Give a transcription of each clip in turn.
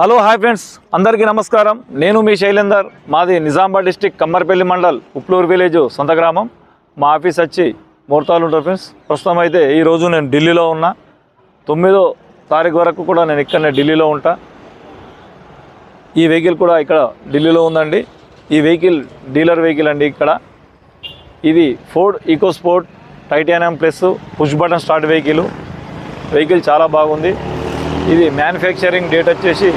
Hello hi friends. అందరికీ నమస్కారం. నేను మీ శైలేందర్. మాది నిజామాబాద్ డిస్టిక్ కమ్మర్పల్లి మండల్ ఉప్లూరు విలేజ్ సొంత గ్రామం. మా ఆఫీస్ వచ్చి ముహూర్తాలు ఉంటారు ఫ్రెండ్స్. ప్రస్తుతం అయితే ఈరోజు నేను ఢిల్లీలో ఉన్నా. తొమ్మిదో తారీఖు వరకు కూడా నేను ఇక్కడనే ఢిల్లీలో ఉంటా. ఈ వెహికల్ కూడా ఇక్కడ ఢిల్లీలో ఉందండి. ఈ వెహికల్ డీలర్ వెహికల్ అండి ఇక్కడ. ఇది Ford EcoSport titanium plus push button start vehicle. Vehicle చాలా బాగుంది. ఇది మ్యానుఫ్యాక్చరింగ్ డేట్ వచ్చేసి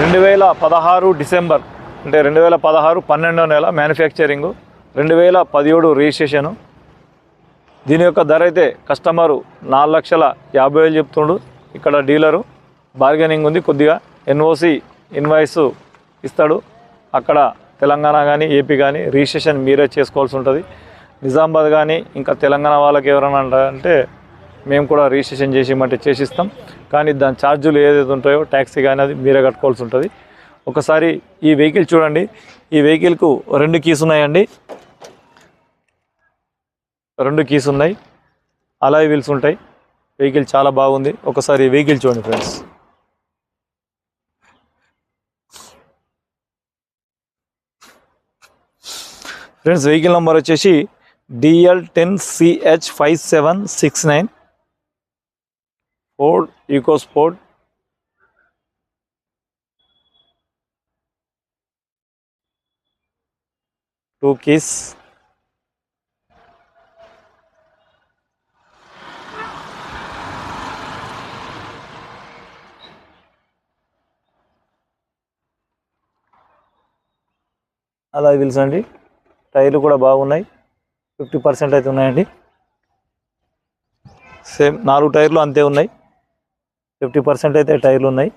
రెండు వేల పదహారు డిసెంబర్ అంటే రెండు వేల పదహారు పన్నెండో నెల మ్యానుఫ్యాక్చరింగ్ రెండు వేల పదిహేడు రిజిస్ట్రేషను. దీని యొక్క ధర అయితే కస్టమరు నాలుగు లక్షల యాభై వేలు చెప్తుండు ఇక్కడ డీలరు. బార్గెనింగ్ ఉంది కొద్దిగా. ఎన్ఓసి ఇన్వాయిస్ ఇస్తాడు. అక్కడ తెలంగాణ కానీ ఏపీ కానీ రిజిస్ట్రేషన్ మీరే చేసుకోవాల్సి ఉంటుంది. నిజామాబాద్ కానీ ఇంకా తెలంగాణ వాళ్ళకి ఎవరైనా అంటే మేము కూడా రిజిస్ట్రేషన్ చేసి ఇమ్మంటే చేసిస్తాం. కానీ దాని ఛార్జీలు ఏదైతే ఉంటాయో ట్యాక్సీ కానీ అది మీరే కట్టుకోవాల్సి ఉంటుంది. ఒకసారి ఈ వెహికల్ చూడండి. ఈ వెహికల్కు రెండు కీస్ ఉన్నాయండి. రెండు కీస్ ఉన్నాయి. అలాయ్ వీల్స్ ఉంటాయి. వెహికల్ చాలా బాగుంది. ఒకసారి వెహికల్ చూడండి ఫ్రెండ్స్ ఫ్రెండ్స్ వెహికల్ నెంబర్ వచ్చేసి DL ten CH five seven six nine Ford EcoSport two keys అలా వీల్స్ అండి టైర్లు కూడా బాగున్నాయి. ఫిఫ్టీ పర్సెంట్ అయితే ఉన్నాయండి. సేమ్ నాలుగు టైర్లు అంతే ఉన్నాయి. ఫిఫ్టీ పర్సెంట్ అయితే టైర్లు ఉన్నాయి.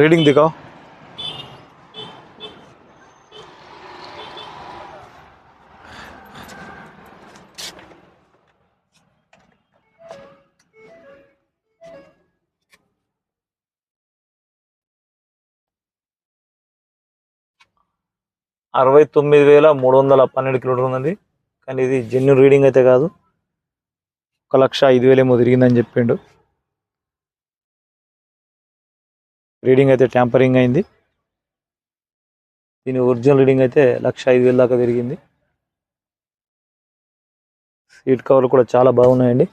రీడింగ్ దిగావు అరవై తొమ్మిది వేల మూడు వందల పన్నెండు కిలోమీటర్ ఉందండి. కానీ ఇది జెన్యున్ రీడింగ్ అయితే కాదు. ఒక లక్ష ఐదు వేలేమో తిరిగిందని చెప్పిండు. రీడింగ్ అయితే ట్యాంపరింగ్ అయింది. దీని ఒరిజినల్ రీడింగ్ అయితే లక్ష ఐదు వేల దాకా పెరిగింది సీట్ కవర్లు కూడా చాలా బాగున్నాయండి.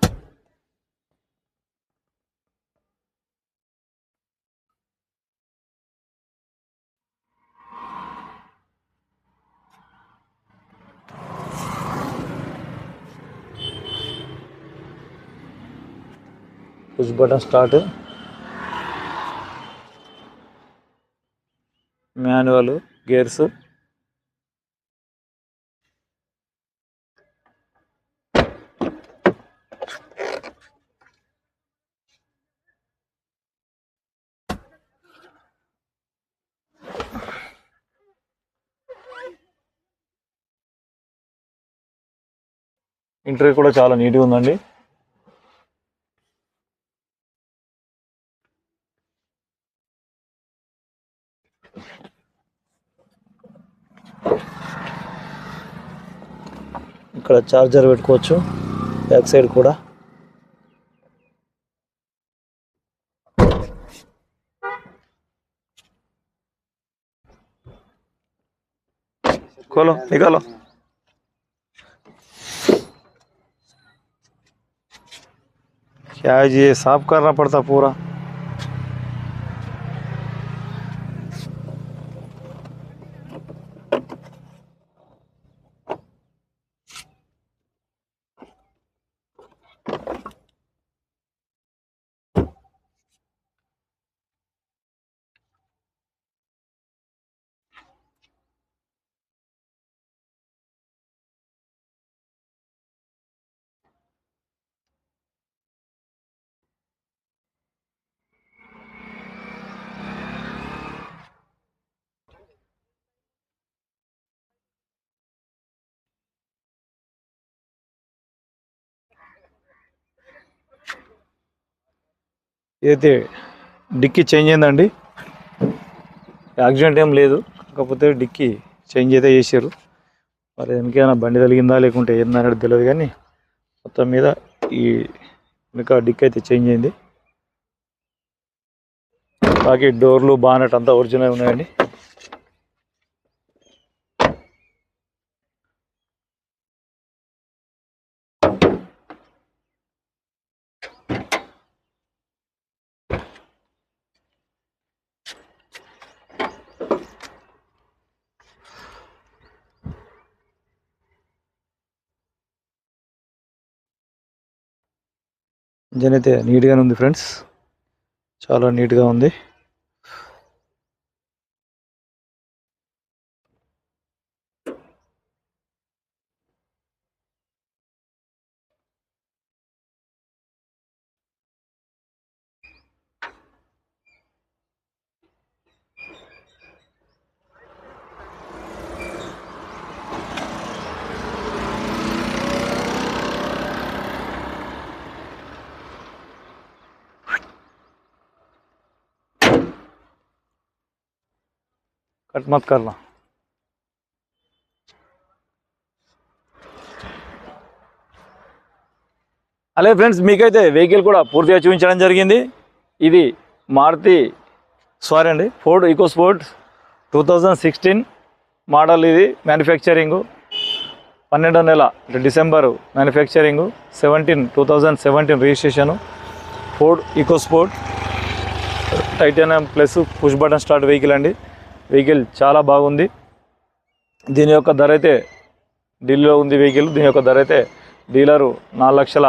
Push button start. Manual gears. Interview కూడా చాలా నీట్గా ఉందండి. ఇక్కడ చార్జర్ పెట్టుకోవచ్చు బ్యాక్ సైడ్ కూడా खोलो निकालो क्या ये साफ करना पड़ता पूरा ఇదైతే డిక్కీ చేంజ్ అయిందండి యాక్సిడెంట్ ఏం లేదు. కాకపోతే డిక్కీ చేంజ్ అయితే చేశారు. మరి ఎందుకైనా బండి తగిలిందా లేకుంటే ఏందనేది తెలియదు కానీ మొత్తం మీద ఈ వెనక డిక్కీ అయితే చేంజ్ అయింది. బాకీ డోర్లు బానట్ అంతా ఒరిజినల్ ఉన్నాయండి. ఇంజన్ అయితే నీట్గానే ఉంది ఫ్రెండ్స్. చాలా నీట్గా ఉంది. కట్ మత్ కర్నా అలాగే ఫ్రెండ్స్ మీకైతే వెహికల్ కూడా పూర్తిగా చూపించడం జరిగింది. ఇది మారుతి సారీ అండి. Ford EcoSport two thousand sixteen model ఇది మ్యానుఫ్యాక్చరింగ్. పన్నెండో నెల అంటే manufacturing manufacturing. Seventeen two thousand seventeen registration. Ford EcoSport titanium plus push button start vehicle అండి. వెహికల్ చాలా బాగుంది. దీని యొక్క ధర అయితే ఢిల్లీలో ఉంది వెహికల్. దీని యొక్క ధర అయితే డీలరు నాలుగు లక్షల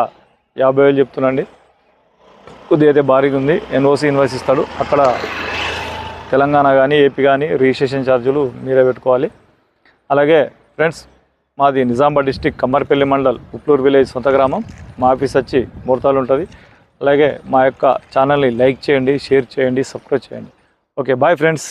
యాభై వేలు చెప్తున్నాండి కొద్దిగా అయితే భారీగా ఉంది. ఎన్ఓసి ఇన్వాయిస్ ఇస్తాడు. అక్కడ తెలంగాణ కానీ ఏపీ కానీ రిజిస్ట్రేషన్ ఛార్జీలు మీరే పెట్టుకోవాలి. అలాగే ఫ్రెండ్స్ మాది నిజామాబాద్ డిస్టిక్ కమ్మర్పల్లి మండల్ ఉప్లూరు విలేజ్ సొంత గ్రామం. మా ఆఫీస్ వచ్చి ముహూర్తాలు ఉంటుంది. అలాగే మా యొక్క ఛానల్ని లైక్ చేయండి షేర్ చేయండి సబ్స్క్రైబ్ చేయండి. Okay bye friends.